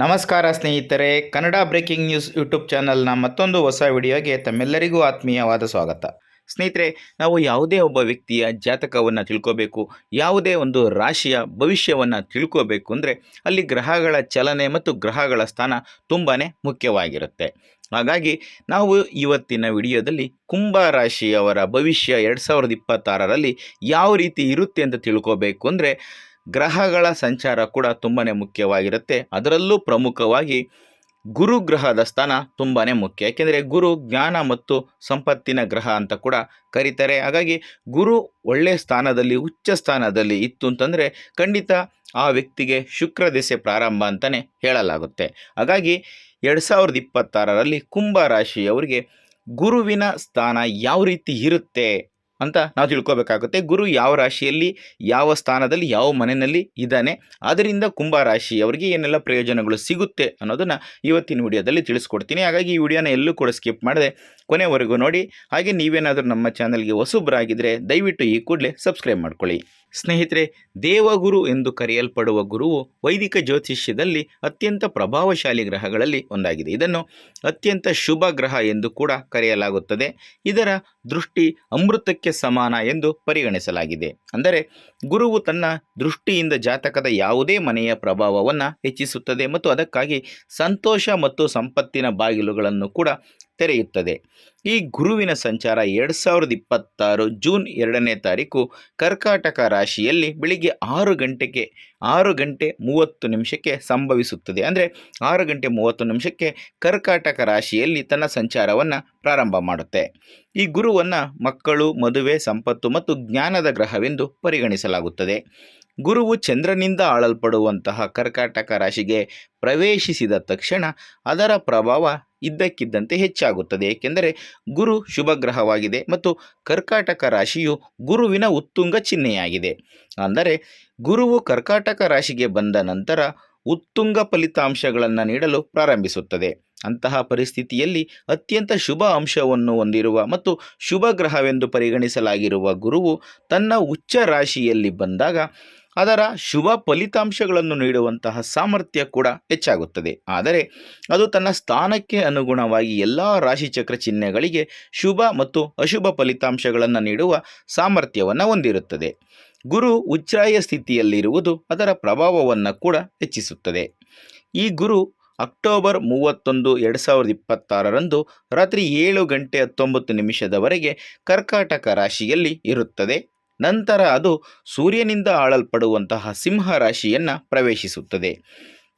ನಮಸ್ಕಾರ ಸ್ನೇಹಿತರೆ, Kannada breaking news YouTube ಚಾನಲ್ನ ಮತ್ತೊಂದು ಹೊಸ ವಿಡಿಯೋಗೆ ತಮ್ಮೆಲ್ಲರಿಗೂ ಆತ್ಮೀಯವಾದ ಸ್ವಾಗತ. ಸ್ನೇಹಿತರೆ, ನಾವು ಯಾವುದೇ ಒಬ್ಬ ವ್ಯಕ್ತಿಯ ಜಾತಕವನ್ನು ತಿಳ್ಕೋಬೇಕು, ಯಾವುದೇ ಒಂದು ರಾಶಿಯ ಭವಿಷ್ಯವನ್ನು ತಿಳ್ಕೋಬೇಕು ಅಂದರೆ ಅಲ್ಲಿ ಗ್ರಹಗಳ ಚಲನೆ ಮತ್ತು ಗ್ರಹಗಳ ಸ್ಥಾನ ತುಂಬಾ ಮುಖ್ಯವಾಗಿರುತ್ತೆ. ಹಾಗಾಗಿ ನಾವು ಇವತ್ತಿನ ವಿಡಿಯೋದಲ್ಲಿ ಕುಂಭ ರಾಶಿಯವರ ಭವಿಷ್ಯ ಎರಡು ಸಾವಿರದ ಇಪ್ಪತ್ತಾರರಲ್ಲಿ ಯಾವ ರೀತಿ ಇರುತ್ತೆ ಅಂತ ತಿಳ್ಕೋಬೇಕು ಅಂದರೆ ಗ್ರಹಗಳ ಸಂಚಾರ ಕೂಡ ತುಂಬಾ ಮುಖ್ಯವಾಗಿರುತ್ತೆ. ಅದರಲ್ಲೂ ಪ್ರಮುಖವಾಗಿ ಗುರು ಗ್ರಹದ ಸ್ಥಾನ ತುಂಬಾ ಮುಖ್ಯ. ಏಕೆಂದರೆ ಗುರು ಜ್ಞಾನ ಮತ್ತು ಸಂಪತ್ತಿನ ಗ್ರಹ ಅಂತ ಕೂಡ ಕರೀತಾರೆ. ಹಾಗಾಗಿ ಗುರು ಒಳ್ಳೆಯ ಸ್ಥಾನದಲ್ಲಿ, ಉಚ್ಚ ಸ್ಥಾನದಲ್ಲಿ ಇತ್ತು ಅಂತಂದರೆ ಖಂಡಿತ ಆ ವ್ಯಕ್ತಿಗೆ ಶುಕ್ರ ದೆಸೆ ಪ್ರಾರಂಭ ಅಂತಲೇ ಹೇಳಲಾಗುತ್ತೆ. ಹಾಗಾಗಿ ಎರಡು ಸಾವಿರದ ಇಪ್ಪತ್ತಾರರಲ್ಲಿ ಕುಂಭ ರಾಶಿಯವರಿಗೆ ಗುರುವಿನ ಸ್ಥಾನ ಯಾವ ರೀತಿ ಇರುತ್ತೆ? ಅಂತ ನಾವು ತಿಳ್ಕೊಬೇಕಾಗುತ್ತೆ. ಗುರು ಯಾವ ರಾಶಿಯಲ್ಲಿ, ಯಾವ ಸ್ಥಾನದಲ್ಲಿ, ಯಾವ ಮನೆಯಲ್ಲಿ ಇದ್ದಾನೆ, ಅದರಿಂದ ಕುಂಭ ರಾಶಿಯವರಿಗೆ ಏನೆಲ್ಲ ಪ್ರಯೋಜನಗಳು ಸಿಗುತ್ತೆ ಅನ್ನೋದನ್ನು ಇವತ್ತಿನ ವಿಡಿಯೋದಲ್ಲಿ ತಿಳಿಸ್ಕೊಡ್ತೀನಿ. ಹಾಗಾಗಿ ಈ ವಿಡಿಯೋನ ಎಲ್ಲೂ ಕೂಡ ಸ್ಕಿಪ್ ಮಾಡದೆ ಕೊನೆವರೆಗೂ ನೋಡಿ. ಹಾಗೆ ನೀವೇನಾದರೂ ನಮ್ಮ ಚಾನಲ್ಗೆ ಹೊಸಬ್ರಾಗಿದ್ದರೆ ದಯವಿಟ್ಟು ಈ ಕೂಡಲೇ ಸಬ್ಸ್ಕ್ರೈಬ್ ಮಾಡ್ಕೊಳ್ಳಿ. ಸ್ನೇಹಿತರೆ, ದೇವಗುರು ಎಂದು ಕರೆಯಲ್ಪಡುವ ಗುರುವು ವೈದಿಕ ಜ್ಯೋತಿಷ್ಯದಲ್ಲಿ ಅತ್ಯಂತ ಪ್ರಭಾವಶಾಲಿ ಗ್ರಹಗಳಲ್ಲಿ ಒಂದಾಗಿದೆ. ಇದನ್ನು ಅತ್ಯಂತ ಶುಭ ಗ್ರಹ ಎಂದು ಕೂಡ ಕರೆಯಲಾಗುತ್ತದೆ. ಇದರ ದೃಷ್ಟಿ ಅಮೃತಕ್ಕೆ ಸಮಾನ ಎಂದು ಪರಿಗಣಿಸಲಾಗಿದೆ. ಅಂದರೆ, ಗುರುವು ತನ್ನ ದೃಷ್ಟಿಯಿಂದ ಜಾತಕದ ಯಾವುದೇ ಮನೆಯ ಪ್ರಭಾವವನ್ನು ಹೆಚ್ಚಿಸುತ್ತದೆ ಮತ್ತು ಅದಕ್ಕಾಗಿ ಸಂತೋಷ ಮತ್ತು ಸಂಪತ್ತಿನ ಬಾಗಿಲುಗಳನ್ನು ಕೂಡ ತೆರೆಯುತ್ತದೆ. ಈ ಗುರುವಿನ ಸಂಚಾರ ಎರಡು ಸಾವಿರದ ಇಪ್ಪತ್ತಾರು ಜೂನ್ ಎರಡನೇ ತಾರೀಕು ಕರ್ಕಾಟಕ ರಾಶಿಯಲ್ಲಿ ಬೆಳಿಗ್ಗೆ ಆರು ಗಂಟೆಗೆ, ಆರು ಗಂಟೆ ಮೂವತ್ತು ನಿಮಿಷಕ್ಕೆ ಸಂಭವಿಸುತ್ತದೆ. ಅಂದರೆ ಆರು ಗಂಟೆ ಮೂವತ್ತು ನಿಮಿಷಕ್ಕೆ ಕರ್ಕಾಟಕ ರಾಶಿಯಲ್ಲಿ ತನ್ನ ಸಂಚಾರವನ್ನು ಪ್ರಾರಂಭ ಮಾಡುತ್ತೆ. ಈ ಗುರುವನ್ನು ಮಕ್ಕಳು, ಮದುವೆ, ಸಂಪತ್ತು ಮತ್ತು ಜ್ಞಾನದ ಗ್ರಹವೆಂದು ಪರಿಗಣಿಸಲಾಗುತ್ತದೆ. ಗುರುವು ಚಂದ್ರನಿಂದ ಆಳಲ್ಪಡುವಂತಹ ಕರ್ಕಾಟಕ ರಾಶಿಗೆ ಪ್ರವೇಶಿಸಿದ ತಕ್ಷಣ ಅದರ ಪ್ರಭಾವ ಇದ್ದಕ್ಕಿದ್ದಂತೆ ಹೆಚ್ಚಾಗುತ್ತದೆ. ಏಕೆಂದರೆ ಗುರು ಶುಭ ಗ್ರಹವಾಗಿದೆ ಮತ್ತು ಕರ್ಕಾಟಕ ರಾಶಿಯು ಗುರುವಿನ ಉತ್ತುಂಗ ಚಿಹ್ನೆಯಾಗಿದೆ. ಅಂದರೆ ಗುರುವು ಕರ್ಕಾಟಕ ರಾಶಿಗೆ ಬಂದ ನಂತರ ಉತ್ತುಂಗ ಫಲಿತಾಂಶಗಳನ್ನು ನೀಡಲು ಪ್ರಾರಂಭಿಸುತ್ತದೆ. ಅಂತಹ ಪರಿಸ್ಥಿತಿಯಲ್ಲಿ ಅತ್ಯಂತ ಶುಭ ಅಂಶವನ್ನು ಹೊಂದಿರುವ ಮತ್ತು ಶುಭ ಗ್ರಹವೆಂದು ಪರಿಗಣಿಸಲಾಗಿರುವ ಗುರುವು ತನ್ನ ಉಚ್ಚ ರಾಶಿಯಲ್ಲಿ ಬಂದಾಗ ಅದರ ಶುಭ ಫಲಿತಾಂಶಗಳನ್ನು ನೀಡುವಂತಹ ಸಾಮರ್ಥ್ಯ ಕೂಡ ಹೆಚ್ಚಾಗುತ್ತದೆ. ಆದರೆ ಅದು ತನ್ನ ಸ್ಥಾನಕ್ಕೆ ಅನುಗುಣವಾಗಿ ಎಲ್ಲ ರಾಶಿಚಕ್ರ ಚಿಹ್ನೆಗಳಿಗೆ ಶುಭ ಮತ್ತು ಅಶುಭ ಫಲಿತಾಂಶಗಳನ್ನು ನೀಡುವ ಸಾಮರ್ಥ್ಯವನ್ನು ಹೊಂದಿರುತ್ತದೆ. ಗುರು ಉಚ್ಛ್ರಾಯ ಸ್ಥಿತಿಯಲ್ಲಿರುವುದು ಅದರ ಪ್ರಭಾವವನ್ನು ಕೂಡ ಹೆಚ್ಚಿಸುತ್ತದೆ. ಈ ಗುರು ಅಕ್ಟೋಬರ್ ಮೂವತ್ತೊಂದು, ಎರಡು ಸಾವಿರದ ಇಪ್ಪತ್ತಾರರಂದು ರಾತ್ರಿ ಏಳು ಗಂಟೆ ಹತ್ತೊಂಬತ್ತು ನಿಮಿಷದವರೆಗೆ ಕರ್ಕಾಟಕ ರಾಶಿಯಲ್ಲಿ ಇರುತ್ತದೆ. ನಂತರ ಅದು ಸೂರ್ಯನಿಂದ ಆಳಲ್ಪಡುವಂತಹ ಸಿಂಹ ರಾಶಿಯನ್ನು ಪ್ರವೇಶಿಸುತ್ತದೆ.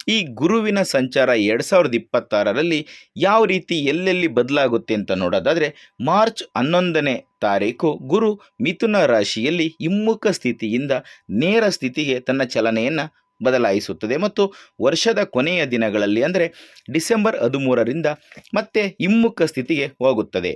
ಈ ಗುರುವಿನ ಸಂಚಾರ ಎರಡು ಸಾವಿರದ ಇಪ್ಪತ್ತಾರರಲ್ಲಿ ಯಾವ ರೀತಿ ಎಲ್ಲೆಲ್ಲಿ ಬದಲಾಗುತ್ತೆ ಅಂತ ನೋಡೋದಾದರೆ, ಮಾರ್ಚ್ ಹನ್ನೊಂದನೇ ತಾರೀಕು ಗುರು ಮಿಥುನ ರಾಶಿಯಲ್ಲಿ ಹಿಮ್ಮುಖ ಸ್ಥಿತಿಯಿಂದ ನೇರ ಸ್ಥಿತಿಗೆ ತನ್ನ ಚಲನೆಯನ್ನು ಬದಲಾಯಿಸುತ್ತದೆ. ಮತ್ತು ವರ್ಷದ ಕೊನೆಯ ದಿನಗಳಲ್ಲಿ ಅಂದರೆ ಡಿಸೆಂಬರ್ ಹದಿಮೂರರಿಂದ ಮತ್ತೆ ಹಿಮ್ಮುಖ ಸ್ಥಿತಿಗೆ ಹೋಗುತ್ತದೆ.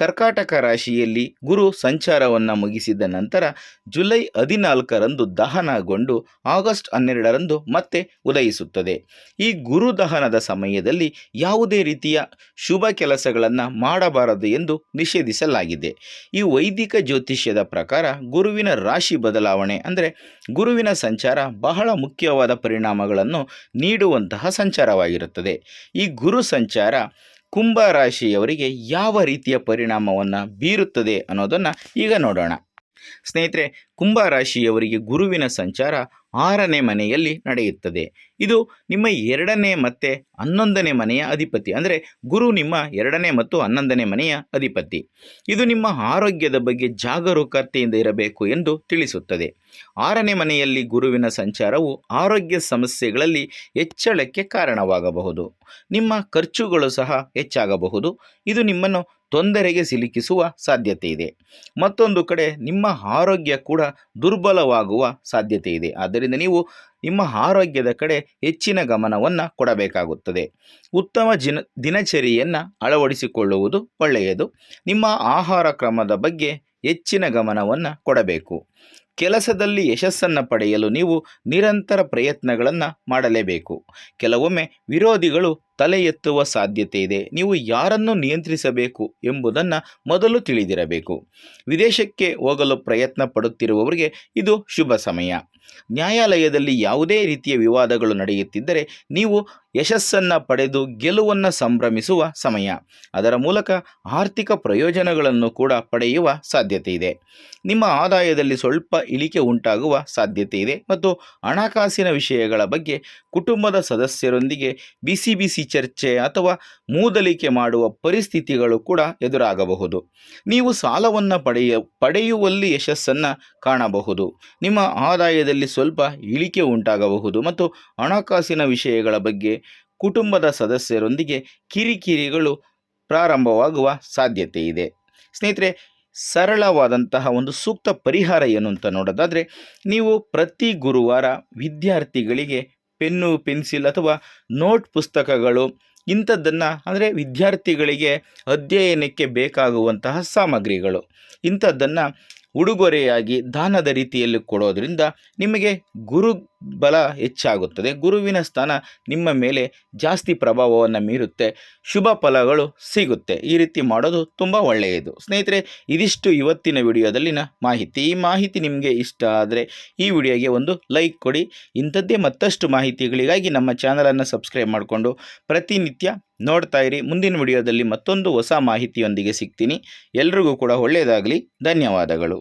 ಕರ್ಕಾಟಕ ರಾಶಿಯಲ್ಲಿ ಗುರು ಸಂಚಾರವನ್ನು ಮುಗಿಸಿದ ನಂತರ ಜುಲೈ ಹದಿನಾಲ್ಕರಂದು ದಹನಗೊಂಡು ಆಗಸ್ಟ್ ಹನ್ನೆರಡರಂದು ಮತ್ತೆ ಉದಯಿಸುತ್ತದೆ. ಈ ಗುರು ದಹನದ ಸಮಯದಲ್ಲಿ ಯಾವುದೇ ರೀತಿಯ ಶುಭ ಕೆಲಸಗಳನ್ನು ಮಾಡಬಾರದು ಎಂದು ನಿಷೇಧಿಸಲಾಗಿದೆ. ಈ ವೈದಿಕ ಜ್ಯೋತಿಷ್ಯದ ಪ್ರಕಾರ ಗುರುವಿನ ರಾಶಿ ಬದಲಾವಣೆ ಅಂದರೆ ಗುರುವಿನ ಸಂಚಾರ ಬಹಳ ಮುಖ್ಯವಾದ ಪರಿಣಾಮಗಳನ್ನು ನೀಡುವಂತಹ ಸಂಚಾರವಾಗಿರುತ್ತದೆ. ಈ ಗುರು ಸಂಚಾರ ಕುಂಭ ರಾಶಿಯವರಿಗೆ ಯಾವ ರೀತಿಯ ಪರಿಣಾಮವನ್ನು ಬೀರುತ್ತದೆ ಅನ್ನೋದನ್ನು ಈಗ ನೋಡೋಣ. ಸ್ನೇಹಿತರೆ ಕುಂಭ ರಾಶಿಯವರಿಗೆ ಗುರುವಿನ ಸಂಚಾರ ಆರನೇ ಮನೆಯಲ್ಲಿ ನಡೆಯುತ್ತದೆ. ಇದು ನಿಮ್ಮ ಎರಡನೇ ಮತ್ತು ಹನ್ನೊಂದನೇ ಮನೆಯ ಅಧಿಪತಿ, ಅಂದರೆ ಗುರು ನಿಮ್ಮ ಎರಡನೇ ಮತ್ತು ಹನ್ನೊಂದನೇ ಮನೆಯ ಅಧಿಪತಿ. ಇದು ನಿಮ್ಮ ಆರೋಗ್ಯದ ಬಗ್ಗೆ ಜಾಗರೂಕತೆಯಿಂದ ಇರಬೇಕು ಎಂದು ತಿಳಿಸುತ್ತದೆ. ಆರನೇ ಮನೆಯಲ್ಲಿ ಗುರುವಿನ ಸಂಚಾರವು ಆರೋಗ್ಯ ಸಮಸ್ಯೆಗಳಲ್ಲಿ ಹೆಚ್ಚಳಕ್ಕೆ ಕಾರಣವಾಗಬಹುದು. ನಿಮ್ಮ ಖರ್ಚುಗಳು ಸಹ ಹೆಚ್ಚಾಗಬಹುದು. ಇದು ನಿಮ್ಮನ್ನು ತೊಂದರೆಗೆ ಸಿಲುಕಿಸುವ ಸಾಧ್ಯತೆ ಇದೆ. ಮತ್ತೊಂದು ಕಡೆ ನಿಮ್ಮ ಆರೋಗ್ಯ ಕೂಡ ದುರ್ಬಲವಾಗುವ ಸಾಧ್ಯತೆ ಇದೆ. ಆದ್ದರಿಂದ ನೀವು ನಿಮ್ಮ ಆರೋಗ್ಯದ ಕಡೆ ಹೆಚ್ಚಿನ ಗಮನವನ್ನು ಕೊಡಬೇಕಾಗುತ್ತದೆ. ಉತ್ತಮ ಜಿನ, ದಿನಚರಿಯನ್ನು ಅಳವಡಿಸಿಕೊಳ್ಳುವುದು ಒಳ್ಳೆಯದು. ನಿಮ್ಮ ಆಹಾರ ಕ್ರಮದ ಬಗ್ಗೆ ಹೆಚ್ಚಿನ ಗಮನವನ್ನು ಕೊಡಬೇಕು. ಕೆಲಸದಲ್ಲಿ ಯಶಸ್ಸನ್ನು ಪಡೆಯಲು ನೀವು ನಿರಂತರ ಪ್ರಯತ್ನಗಳನ್ನು ಮಾಡಲೇಬೇಕು. ಕೆಲವೊಮ್ಮೆ ವಿರೋಧಿಗಳು ತಲೆ ಎತ್ತುವ ಸಾಧ್ಯತೆ ಇದೆ. ನೀವು ಯಾರನ್ನು ನಿಯಂತ್ರಿಸಬೇಕು ಎಂಬುದನ್ನು ಮೊದಲು ತಿಳಿದಿರಬೇಕು. ವಿದೇಶಕ್ಕೆ ಹೋಗಲು ಪ್ರಯತ್ನ ಪಡುತ್ತಿರುವವರಿಗೆ ಇದು ಶುಭ ಸಮಯ. ನ್ಯಾಯಾಲಯದಲ್ಲಿ ಯಾವುದೇ ರೀತಿಯ ವಿವಾದಗಳು ನಡೆಯುತ್ತಿದ್ದರೆ ನೀವು ಯಶಸ್ಸನ್ನು ಪಡೆದು ಗೆಲುವನ್ನು ಸಂಭ್ರಮಿಸುವ ಸಮಯ. ಅದರ ಮೂಲಕ ಆರ್ಥಿಕ ಪ್ರಯೋಜನಗಳನ್ನು ಕೂಡ ಪಡೆಯುವ ಸಾಧ್ಯತೆ ಇದೆ. ನಿಮ್ಮ ಆದಾಯದಲ್ಲಿ ಸ್ವಲ್ಪ ಇಳಿಕೆ ಉಂಟಾಗುವ ಸಾಧ್ಯತೆ ಇದೆ ಮತ್ತು ಹಣಕಾಸಿನ ವಿಷಯಗಳ ಬಗ್ಗೆ ಕುಟುಂಬದ ಸದಸ್ಯರೊಂದಿಗೆ ಬಿಸಿ ಬಿಸಿ ಚರ್ಚೆ ಅಥವಾ ಮೂದಲಿಕೆ ಮಾಡುವ ಪರಿಸ್ಥಿತಿಗಳು ಕೂಡ ಎದುರಾಗಬಹುದು. ನೀವು ಸಾಲವನ್ನು ಪಡೆಯ, ಪಡೆಯುವಲ್ಲಿ ಯಶಸ್ಸನ್ನು ಕಾಣಬಹುದು. ನಿಮ್ಮ ಆದಾಯದಲ್ಲಿ ಸ್ವಲ್ಪ ಇಳಿಕೆ ಉಂಟಾಗಬಹುದು ಮತ್ತು ಹಣಕಾಸಿನ ವಿಷಯಗಳ ಬಗ್ಗೆ ಕುಟುಂಬದ ಸದಸ್ಯರೊಂದಿಗೆ ಕಿರಿಕಿರಿಗಳು ಪ್ರಾರಂಭವಾಗುವ ಸಾಧ್ಯತೆ ಇದೆ. ಸ್ನೇಹಿತರೆ, ಸರಳವಾದಂತಹ ಒಂದು ಸೂಕ್ತ ಪರಿಹಾರ ಏನು ಅಂತ ನೋಡೋದಾದರೆ, ನೀವು ಪ್ರತಿ ಗುರುವಾರ ವಿದ್ಯಾರ್ಥಿಗಳಿಗೆ ಪೆನ್ನು, ಪೆನ್ಸಿಲ್ ಅಥವಾ ನೋಟ್ ಪುಸ್ತಕಗಳು, ಇಂಥದ್ದನ್ನು ಅಂದರೆ ವಿದ್ಯಾರ್ಥಿಗಳಿಗೆ ಅಧ್ಯಯನಕ್ಕೆ ಬೇಕಾಗುವಂತಹ ಸಾಮಗ್ರಿಗಳು. ಇಂಥದ್ದನ್ನು ಉಡುಗೊರೆಯಾಗಿ ದಾನದ ರೀತಿಯಲ್ಲಿ ಕೊಡೋದರಿಂದ ನಿಮಗೆ ಗುರು ಬಲ ಹೆಚ್ಚಾಗುತ್ತದೆ. ಗುರುವಿನ ಸ್ಥಾನ ನಿಮ್ಮ ಮೇಲೆ ಜಾಸ್ತಿ ಪ್ರಭಾವವನ್ನು ಮೀರುತ್ತೆ. ಶುಭ ಫಲಗಳು ಸಿಗುತ್ತೆ. ಈ ರೀತಿ ಮಾಡೋದು ತುಂಬ ಒಳ್ಳೆಯದು. ಸ್ನೇಹಿತರೆ, ಇದಿಷ್ಟು ಇವತ್ತಿನ ವಿಡಿಯೋದಲ್ಲಿನ ಮಾಹಿತಿ. ಈ ಮಾಹಿತಿ ನಿಮಗೆ ಇಷ್ಟ ಆದರೆ ಈ ವಿಡಿಯೋಗೆ ಒಂದು ಲೈಕ್ ಕೊಡಿ. ಇಂಥದ್ದೇ ಮತ್ತಷ್ಟು ಮಾಹಿತಿಗಳಿಗಾಗಿ ನಮ್ಮ ಚಾನಲನ್ನು ಸಬ್ಸ್ಕ್ರೈಬ್ ಮಾಡಿಕೊಂಡು ಪ್ರತಿನಿತ್ಯ ನೋಡ್ತಾ ಇರಿ. ಮುಂದಿನ ವಿಡಿಯೋದಲ್ಲಿ ಮತ್ತೊಂದು ಹೊಸ ಮಾಹಿತಿಯೊಂದಿಗೆ ಸಿಗ್ತೀನಿ. ಎಲ್ರಿಗೂ ಕೂಡ ಒಳ್ಳೆಯದಾಗಲಿ. ಧನ್ಯವಾದಗಳು.